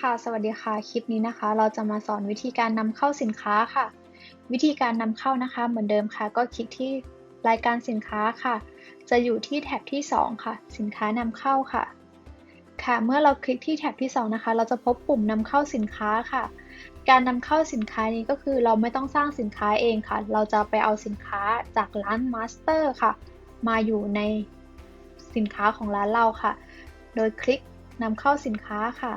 ค่ะ สวัสดีค่ะ คลิปนี้นะคะ เราจะมาสอนวิธีการนำเข้าสินค้าค่ะ วิธีการนำเข้านะคะ เหมือนเดิมค่ะ ก็คลิกที่รายการสินค้าค่ะ จะอยู่ที่แท็บที่ 2 ค่ะ สินค้านำเข้าค่ะ ค่ะ เมื่อเราคลิกที่แท็บที่ 2 นะคะ เราจะพบปุ่มนำเข้าสินค้าค่ะ การนำเข้าสินค้านี้ก็คือเราไม่ต้องสร้างสินค้าเองค่ะ เราจะไปเอาสินค้าจากร้านมาสเตอร์ค่ะ มาอยู่ในสินค้าของร้านเราค่ะ โดยคลิกนำเข้าสินค้าค่ะ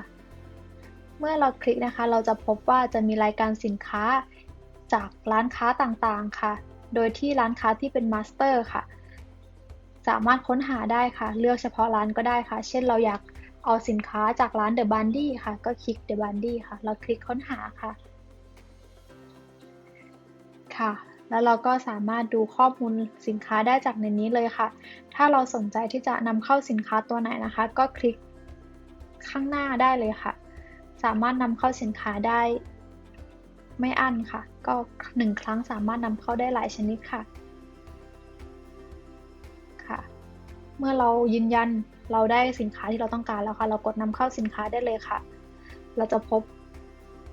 เมื่อเราคลิกนะคะ เราจะพบว่าจะมีรายการสินค้า จากร้านค้าต่างๆค่ะ โดยที่ร้านค้าที่เป็นมาสเตอร์ค่ะ สามารถค้นหาได้ค่ะ เลือกเฉพาะร้านก็ได้ค่ะ เช่นเราอยากเอาสินค้าจากร้าน The b u n d y ค่ะ ก็คลิก The b u n d y ค่ะ เราคลิกค้นหาค่ะ ค่ะ แล้วเราก็สามารถดูข้อมูลสินค้าได้จากในนี้เลยค่ะ ถ้าเราสนใจที่จะนำเข้าสินค้าตัวไหนนะคะ ก็คลิกข้างหน้าได้เลยค่ะ สามารถนำเข้าสินค้าได้ ไม่อั้นค่ะ ก็หนึ่งครั้งสามารถนำเข้าได้หลายชนิดค่ะ ค่ะ เมื่อเรายืนยันเราได้สินค้าที่เราต้องการแล้วค่ะ เรากดนำเข้าสินค้าได้เลยค่ะ เราจะพบ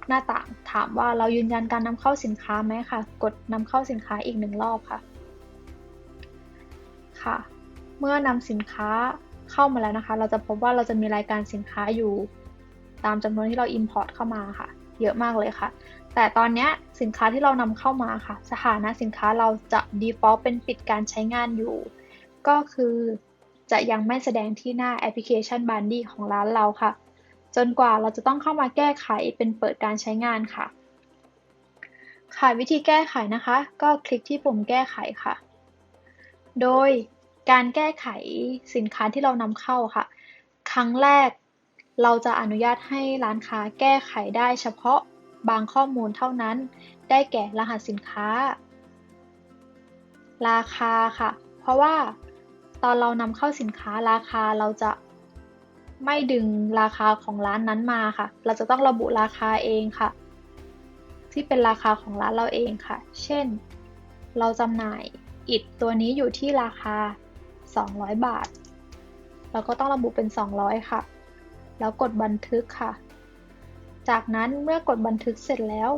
หน้าต่างถามว่าเรายืนยันการนำเข้าสินค้าไหมค่ะ กดนำเข้าสินค้าอีกหนึ่งรอบค่ะ ค่ะ เมื่อนำสินค้าเข้ามาแล้วนะคะ เราจะพบว่าเราจะมีรายการสินค้าอยู่ ตามจำนวนที่เรา Import เข้ามาค่ะ เยอะมากเลยค่ะ แต่ตอนนี้สินค้าที่เรานำเข้ามาค่ะ สถานะสินค้าเราจะ default เป็นปิดการใช้งานอยู่ ก็คือจะยังไม่แสดงที่หน้าแอปพลิเคชัน b ันดี้ของร้านเราค่ะ จนกว่าเราจะต้องเข้ามาแก้ไขเป็นเปิดการใช้งานค่ะ ค่ะวิธีแก้ไขนะคะ ก็คลิกที่ปุ่มแก้ไขค่ะ โดยการแก้ไขสินค้าที่เรานำเข้าค่ะ ครั้งแรก เราจะอนุญาตให้ร้านค้าแก้ไขได้เฉพาะบางข้อมูลเท่านั้น ได้แก่รหัสสินค้า ราคาค่ะ เพราะว่าตอนเรานำเข้าสินค้าราคาเราจะไม่ดึงราคาของร้านนั้นมาค่ะ เราจะต้องระบุราคาเองค่ะ ที่เป็นราคาของร้านเราเองค่ะ เช่น เราจำหน่ายอิฐตัวนี้อยู่ที่ราคา 200 บาท เราก็ต้องระบุเป็น 200 ค่ะ แล้วกดบันทึกค่ะ จากนั้นเมื่อกดบันทึกเสร็จแล้ว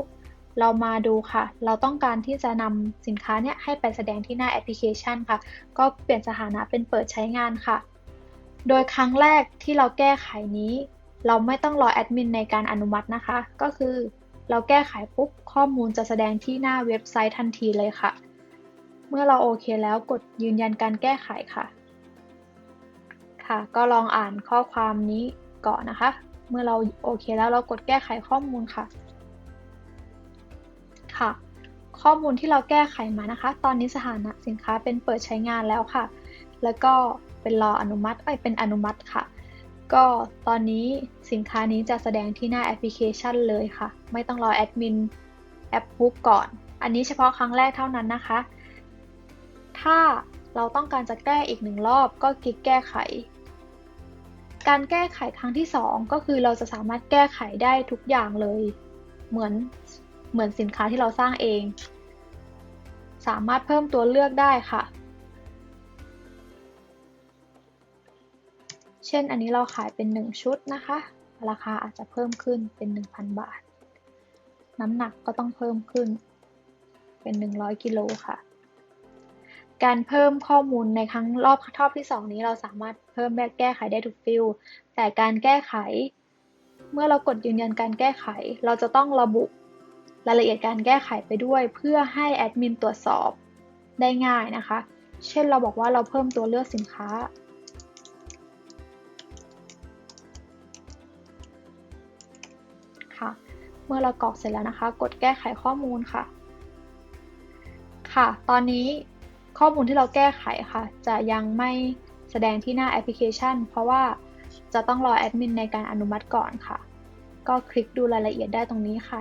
เรามาดูค่ะ เราต้องการที่จะนำสินค้าเนี่ยให้ไปแสดงที่หน้าแอปพลิเคชันค่ะ ก็เปลี่ยนสถานะเป็นเปิดใช้งานค่ะ โดยครั้งแรกที่เราแก้ไขนี้ เราไม่ต้องรอแอดมินในการอนุมัตินะคะ ก็คือเราแก้ไขปุ๊บข้อมูลจะแสดงที่หน้าเว็บไซต์ทันทีเลยค่ะ เมื่อเราโอเคแล้วกดยืนยันการแก้ไขค่ะ ค่ะ ก็ลองอ่านข้อความนี้ ก่อนนะคะ เมื่อเราโอเคแล้วเรากดแก้ไขข้อมูลค่ะ ค่ะ ข้อมูลที่เราแก้ไขมานะคะ ตอนนี้สถานะสินค้าเป็นเปิดใช้งานแล้วค่ะ แล้วก็เป็นรออนุมัติไอเป็นอนุมัติค่ะก็ตอนนี้สินค้านี้จะแสดงที่หน้าแอปพลิเคชันเลยค่ะ ไม่ต้องรอแอดมินแอปปุ๊บก่อน อันนี้เฉพาะครั้งแรกเท่านั้นนะคะ ถ้าเราต้องการจะแก้อีกหนึ่งรอบก็คลิกแก้ไข การแก้ไขครั้งที่ 2 ก็คือเราจะสามารถแก้ไขได้ทุกอย่างเลย เหมือนเหมือนสินค้าที่เราสร้างเอง สามารถเพิ่มตัวเลือกได้ค่ะ เช่นอันนี้เราขายเป็น 1 ชุดนะคะ ราคาอาจจะเพิ่มขึ้นเป็น 1,000 บาท น้ำหนักก็ต้องเพิ่มขึ้นเป็น 100 กิโลค่ะ การเพิ่มข้อมูลในครั้งรอบทอบที่ 2 นี้เราสามารถเพิ่มแบบแก้ไขได้ทุกฟิลแต่การแก้ไข เมื่อเรากดยืนยันการแก้ไข เราจะต้องระบุรายละเอียดการแก้ไขไปด้วย เพื่อให้แอดมินตรวจสอบได้ง่ายนะคะ เช่นเราบอกว่าเราเพิ่มตัวเลือกสินค้า ค่ะ เมื่อเรากรอกเสร็จแล้วนะคะ กดแก้ไขข้อมูลค่ะ ค่ะ ตอนนี้ ข้อมูลที่เราแก้ไขค่ะ จะยังไม่แสดงที่หน้าแอปพลิเคชัน เพราะว่าจะต้องรอแอดมินในการอนุมัติก่อนค่ะ ก็คลิกดูรายละเอียดได้ตรงนี้ค่ะ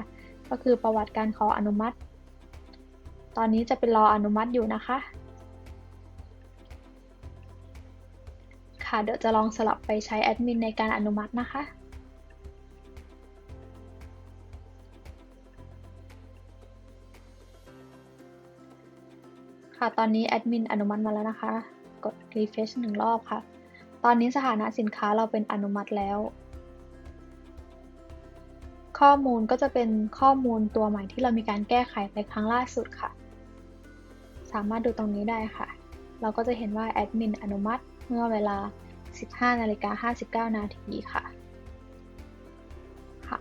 ก็คือประวัติการขออนุมัติ ตอนนี้จะเป็นรออนุมัติอยู่นะคะ ค่ะเดี๋ยวจะลองสลับไปใช้แอดมินในการอนุมัตินะคะ ค่ะ ตอนนี้แอดมินอนุมัติมาแล้วนะคะ กด refresh หนึ่งรอบค่ะ ตอนนี้สถานะสินค้าเราเป็นอนุมัติแล้ว ข้อมูลก็จะเป็นข้อมูลตัวใหม่ที่เรามีการแก้ไขไปครั้งล่าสุดค่ะ สามารถดูตรงนี้ได้ค่ะ เราก็จะเห็นว่าแอดมินอนุมัติเมื่อเวลา 15นาฬิกา59 นาทีค่ะค่ะ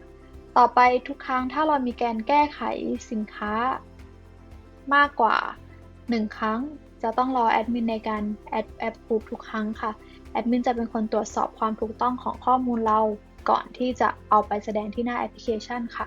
ต่อไปทุกครั้งถ้าเรามีการแก้ไขสินค้ามากกว่า 1 ครั้ง จะต้องรอแอดมินในการแอดแอปพูทุกครั้งค่ะ แอดมินจะเป็นคนตรวจสอบความถูกต้องของข้อมูลเรา ก่อนที่จะเอาไปแสดงที่หน้าแอปพลิเคชันค่ะ